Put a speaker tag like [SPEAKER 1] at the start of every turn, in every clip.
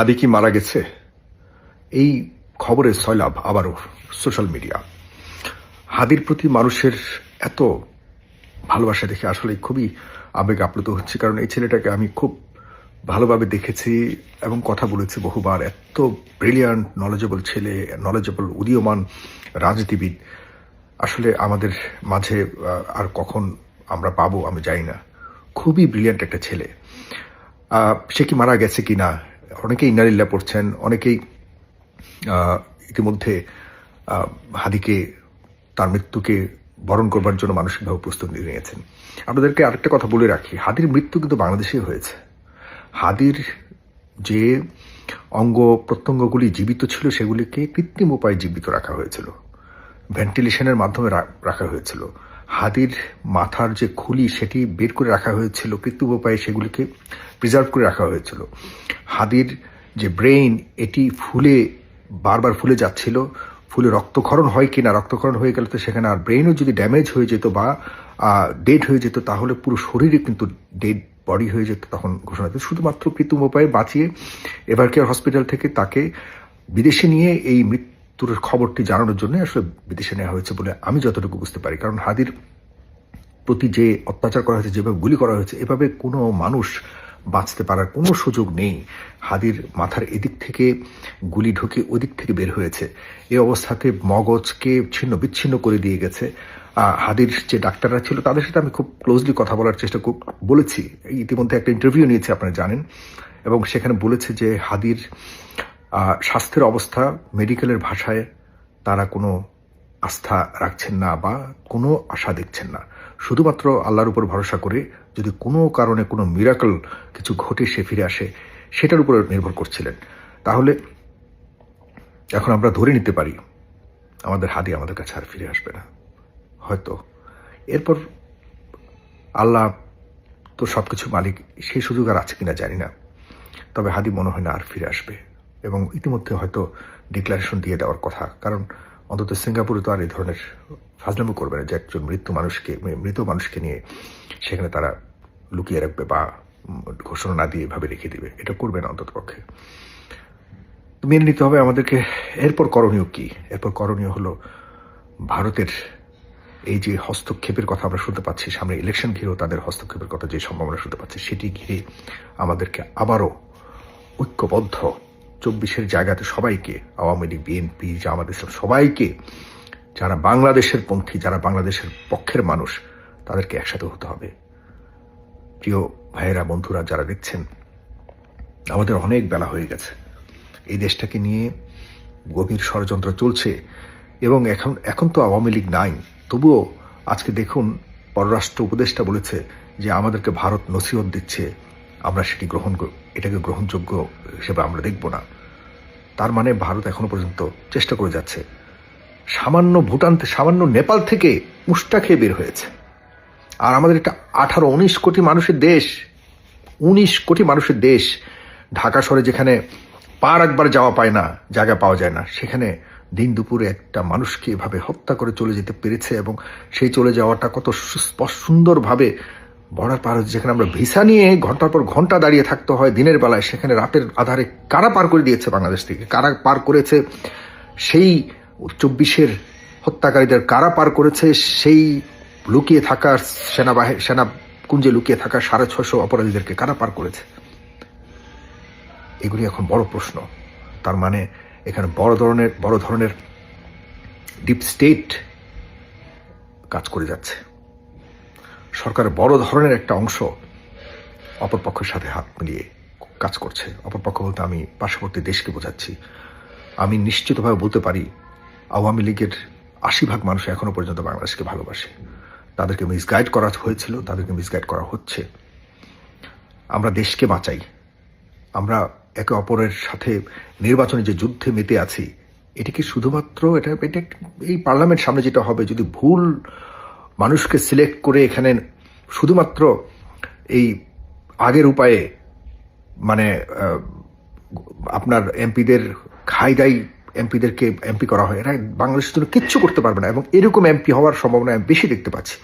[SPEAKER 1] হাদি কি মারা গেছে? এই খবরের সয়লাভ আবারও সোশ্যাল মিডিয়া। হাদির প্রতি মানুষের এত ভালোবাসা দেখে আসলে খুবই আবেগ আপ্লুত হচ্ছে, কারণ এই ছেলেটাকে আমি খুব ভালোভাবে দেখেছি এবং কথা বলেছি বহুবার। এত ব্রিলিয়ান্ট নলেজেবল ছেলে নলেজেবল উদীয়মান রাজনীতিবিদ। আসলে আমাদের মাঝে আর কখন আমরা পাবো আমি জানি না। খুবই ব্রিলিয়ান্ট একটা ছেলে। সে কি মারা গেছে কি না অনেকেই ইনারিল্লা পড়ছেন, অনেকেই ইতিমধ্যে হাদিকে, তার মৃত্যুকে বরণ করবার জন্য মানসিকভাবে প্রস্তুতি নিয়েছেন। আপনাদেরকে আরেকটা কথা বলে রাখি, হাদির মৃত্যু কিন্তু বাংলাদেশেই হয়েছে। হাদির যে অঙ্গ প্রত্যঙ্গগুলি জীবিত ছিল, সেগুলিকে কৃত্রিম উপায়ে জীবিত রাখা হয়েছিল। ভেন্টিলেশনের মাধ্যমে রাখা হয়েছিল। হাদির মাথার যে খুলি সেটি বের করে রাখা হয়েছিল, কৃত্রিম উপায়ে সেগুলিকে প্রিজার্ভ করে রাখা হয়েছিল। হাদির যে ব্রেইন এটি ফুলে, বারবার ফুলে যাচ্ছিল। ফুলে রক্তক্ষরণ হয় কিনা, রক্তক্ষরণ হয়ে গেলে তো সেখানে আর ব্রেইনও যদি ড্যামেজ হয়ে যেত বা ডেড হয়ে যেত, তাহলে পুরো শরীরে কিন্তু ডেড বডি হয়ে যেত তখন ঘোষণা দিত। শুধুমাত্র কৃত্রিম উপায়ে বাঁচিয়ে এভার কেয়ার হসপিটাল থেকে তাকে বিদেশে নিয়ে এই মৃত্যুর খবরটি জানানোর জন্য আসলে বিদেশে নেওয়া হয়েছে বলে আমি যতটুকু বুঝতে পারি। কারণ হাদির প্রতি যে অত্যাচার করা হয়েছে, যেভাবে গুলি করা হয়েছে, এভাবে কোনো মানুষ বাঁচতে পারার কোনো সুযোগ নেই। হাদির মাথার এদিক থেকে গুলি ঢুকে ওদিক থেকে বের হয়েছে। এ অবস্থাতে মগজকে ছিন্ন বিচ্ছিন্ন করে দিয়ে গেছে। হাদির যে ডাক্তাররা ছিল, তাদের সাথে আমি খুব ক্লোজলি কথা বলার চেষ্টা বলেছি। ইতিমধ্যে একটা ইন্টারভিউ নিয়েছি, আপনারা জানেন। এবং সেখানে বলেছে যে হাদির স্বাস্থ্যের অবস্থা মেডিকেলের ভাষায় তারা কোনো আস্থা রাখছেন না বা কোনো আশা দেখছেন না। শুধুমাত্র আল্লাহর উপর ভরসা করে যদি কোনো কারণে কোনো মিরাকল কিছু ঘটে, সে ফিরে আসে, সেটার উপর নির্ভর করছিলেন। তাহলে এখন আমরা ধরে নিতে পারি, আমাদের হাদি আমাদের কাছে আর ফিরে আসবে না। হয়তো। এরপর আল্লাহ তো সব কিছু মালিক সেই সুযোগ আর আছে কিনা জানি না। তবে হাদি মনে হয় না আর ফিরে আসবে। এবং ইতিমধ্যে হয়তো ডিক্লারেশন দিয়ে দেওয়ার কথা। কারণ অন্তত সিঙ্গাপুরে তো আর এই ধরনের ফাজলামো করবে না যে একজন মৃত্যু মানুষকে মৃত মানুষকে নিয়ে সেখানে তারা লুকিয়ে রাখবে বা ঘোষণা না দিয়ে এভাবে রেখে দিবে। এটা করবে না অন্তত পক্ষে। মেনে নিতে হবে আমাদেরকে। এরপর করণীয় কি? এরপর করণীয় হলো ভারতের এই যে হস্তক্ষেপের কথা আমরা শুনতে পাচ্ছি, সামনে ইলেকশন ঘিরেও তাদের হস্তক্ষেপের কথা যে সম্ভাবনা শুনতে পাচ্ছি, সেটি ঘিরে আমাদেরকে আবারও ঐক্যবদ্ধ চব্বিশের জায়গাতে সবাইকে, আওয়ামী লীগ, বিএনপি জামাত ইসলাম সবাইকে, যারা বাংলাদেশের পন্থী, যারা বাংলাদেশের পক্ষের মানুষ, তাদেরকে একসাথে হতে হবে। প্রিয় ভাইয়েরা, বন্ধুরা, যারা দেখছেন, আমাদের অনেক বেলা হয়ে গেছে। এই দেশটাকে নিয়ে গভীর ষড়যন্ত্র চলছে এবং এখন এখন তো আওয়ামী লীগ নাই। তবুও আজকে দেখুন, পররাষ্ট্র উপদেষ্টা বলেছে যে, আমাদেরকে ভারত নসিহত দিচ্ছে, আমরা সেটি গ্রহণ এটাকে গ্রহণযোগ্য হিসেবে আমরা দেখব না। তার মানে ভারত এখনও পর্যন্ত চেষ্টা করে যাচ্ছে। সামান্য ভুটান সামান্য নেপাল থেকে মুষ্টা খেয়ে বের হয়েছে। আর আমাদের একটা আঠারো, উনিশ কোটি মানুষের দেশ, উনিশ কোটি মানুষের দেশ, ঢাকা শহরে যেখানে পা একবার যাওয়া পায় না, জায়গা পাওয়া যায় না, সেখানে দিন দুপুরে একটা মানুষকে এভাবে হত্যা করে চলে যেতে পেরেছে এবং সেই চলে যাওয়াটা কত সুস্পষ্ট সুন্দরভাবে বর্ডার পার হচ্ছে, যেখানে আমরা ভিসা নিয়ে ঘণ্টার পর ঘণ্টা দাঁড়িয়ে থাকতে হয়, দিনের বেলায়। সেখানে রাতের আধারে কারা পার করে দিয়েছে বাংলাদেশ থেকে? কারা পার করেছে? সেই চব্বিশের হত্যাকারীদের কারা পার করেছে? সেই লুকিয়ে থাকা সেনাবাহিনী সেনা কুঞ্জে লুকিয়ে থাকা সাড়ে ছশো অপরাধীদেরকে কারা পার করেছে? এগুলি এখন বড় প্রশ্ন। তার মানে এখানে বড় ধরনের বড় ধরনের ডিপ স্টেট কাজ করে যাচ্ছে। সরকারের বড় ধরনের একটা অংশ অপরপক্ষের সাথে হাত মিলিয়ে কাজ করছে। অপরপক্ষ বলতে আমি পার্শ্ববর্তী দেশকে বোঝাচ্ছি। আমি নিশ্চিতভাবে বলতে পারি, আওয়ামী লীগের আশি ভাগ মানুষ এখনও পর্যন্ত বাংলাদেশকে ভালোবাসে। তাদেরকে মিসগাইড করা হয়েছিল, তাদেরকে মিসগাইড করা হচ্ছে। আমরা দেশকে বাঁচাই। আমরা একে অপরের সাথে নির্বাচনে যে যুদ্ধে মেতে আছি, এটি কি শুধুমাত্র এটা এটা এই পার্লামেন্ট সামনে যেটা হবে, যদি ভুল মানুষকে সিলেক্ট করে এখানে শুধুমাত্র এই আগের উপায়ে মানে আপনার এমপিদের খাই দাই এমপিদেরকে এমপি করা হয়। এরা বাংলাদেশের জন্য কিচ্ছু করতে পারবে না এবং এরকম এমপি হওয়ার সম্ভাবনা আমি বেশি দেখতে পাচ্ছি।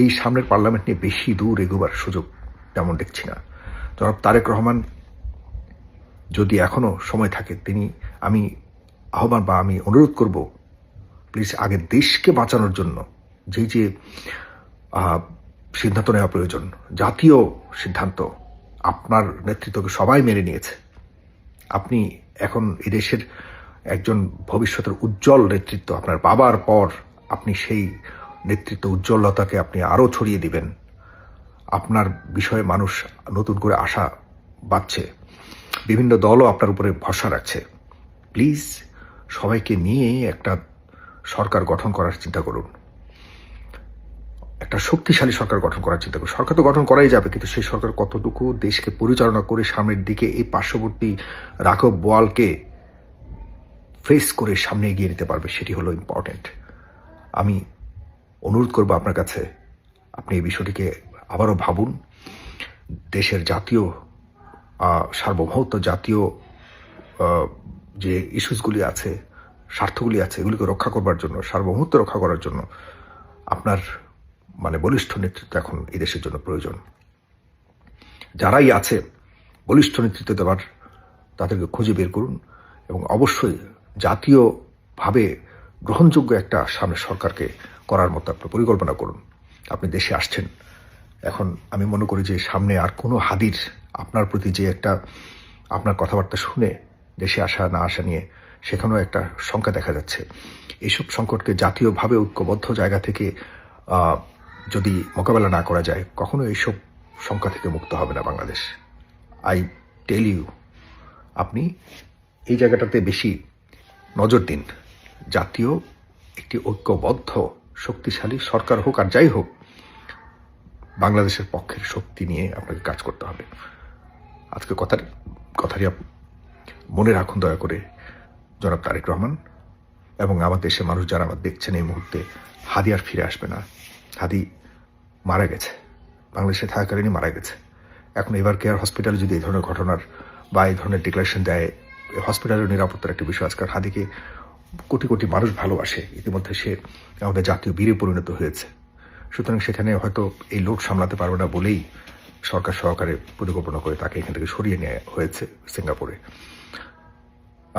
[SPEAKER 1] এই সামনের পার্লামেন্ট নিয়ে বেশি দূর এগোবার সুযোগ তেমন দেখছি না। জনাব তারেক রহমান, যদি এখনও সময় থাকে, তিনি আমি আহ্বান বা আমি অনুরোধ করব প্লিজ আগে দেশকে বাঁচানোর জন্য যেই যে সিদ্ধান্ত নেওয়া প্রয়োজন, জাতীয় সিদ্ধান্ত আপনার নেতৃত্বকে সবাই মেনে নিয়েছে। আপনি এখন এই দেশের একজন ভবিষ্যতের উজ্জ্বল নেতৃত্ব, আপনার বাবার পর আপনি সেই নেতৃত্ব উজ্জ্বলতাকে আপনি আরও ছড়িয়ে দিবেন। আপনার বিষয়ে মানুষ নতুন করে আশা বাড়ছে। বিভিন্ন দলও আপনার উপরে ভরসা রাখছে। প্লিজ সবাইকে নিয়ে একটা সরকার গঠন করার চিন্তা করুন। একটা শক্তিশালী সরকার গঠন করার চিন্তা করুন সরকার তো গঠন করাই যাবে, কিন্তু সেই সরকার কতটুকু দেশকে পরিচালনা করে সামনের দিকে এই পার্শ্ববর্তী রাঘব বোয়ালকে ফেস করে সামনে এগিয়ে নিতে পারবে, সেটি হলো ইম্পর্টেন্ট আমি অনুরোধ করব আপনার কাছে, আপনি এই বিষয়টিকে আবারও ভাবুন। দেশের জাতীয় সার্বভৌমত্ব জাতীয় যে ইস্যুসগুলি আছে, স্বার্থগুলি আছে, এগুলিকে রক্ষা করবার জন্য, সার্বভৌমত্ব রক্ষা করার জন্য আপনার মানে বলিষ্ঠ নেতৃত্ব এখন এই দেশের জন্য প্রয়োজন। যারাই আছে, বলিষ্ঠ নেতৃত্ব দেওয়ার তাদেরকে খুঁজে বের করুন এবং অবশ্যই জাতীয়ভাবে গ্রহণযোগ্য একটা সামনে সরকারকে করার মতো আপনি পরিকল্পনা করুন। আপনি দেশে আসছেন, এখন আমি মনে করি যে সামনে আর কোনো হাদির আপনার প্রতি যে একটা আপনার কথাবার্তা শুনে দেশে আসা না আসা নিয়ে সেখানেও একটা শঙ্কা দেখা যাচ্ছে। এইসব সংকটকে জাতীয়ভাবে ঐক্যবদ্ধ জায়গা থেকে যদি মোকাবেলা না করা যায়, কখনো এইসব সংখ্যা থেকে মুক্ত হবে না বাংলাদেশ। আই টেল ইউ আপনি এই জায়গাটাতে বেশি নজর দিন। জাতীয় একটি ঐক্যবদ্ধ, শক্তিশালী সরকার হোক আর যাই হোক, বাংলাদেশের পক্ষের শক্তি নিয়ে আপনাকে কাজ করতে হবে। আজকে কথার কথাটি মনে রাখুন দয়া করে, জনাব তারেক রহমান, এবং আমার দেশের মানুষ যারা আমার দেখছেন এই মুহূর্তে হাদিয়ার ফিরে আসবে না। হাদি মারা গেছে। বাংলাদেশে থাকাকালীনই মারা গেছে। এখন এবার কেয়ার হসপিটালে যদি এই ধরনের ঘটনার বা এই ধরনের ডিক্লারেশন দেয় হসপিটালের নিরাপত্তার একটা বিষয় আজকাল হাদিকে কোটি কোটি মানুষ ভালোবাসে। ইতিমধ্যে সে আমাদের জাতীয় বীরে পরিণত হয়েছে। সুতরাং সেখানে হয়তো এই লোক সামলাতে পারবে না বলেই সরকার সহকারে পরিকল্পনা করে তাকে এখান থেকে সরিয়ে নেওয়া হয়েছে সিঙ্গাপুরে।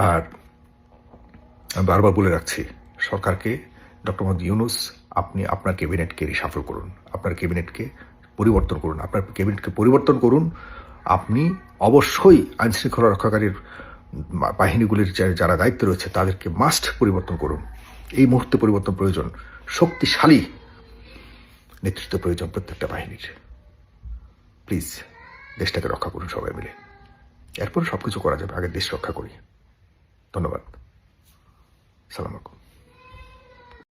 [SPEAKER 1] আর বারবার বলে রাখছি, সরকারকে ডক্টর মোহাম্মদ ইউনুস আপনি আপনার ক্যাবিনেটকে রিসাফল করুন, আপনার ক্যাবিনেটকে পরিবর্তন করুন, আপনার ক্যাবিনেটকে পরিবর্তন করুন। আপনি অবশ্যই আইন শৃঙ্খলা রক্ষাকারীর বাহিনীগুলির যারা দায়িত্ব রয়েছে তাদেরকে মাস্ট পরিবর্তন করুন। এই মুহূর্তে পরিবর্তন প্রয়োজন শক্তিশালী নেতৃত্ব প্রয়োজন প্রত্যেকটা বাহিনীর। প্লিজ দেশটাকে রক্ষা করুন সবাই মিলে। এরপরে সব কিছু করা যাবে, আগে দেশ রক্ষা করি। ধন্যবাদ। সালাম আলাইকুম।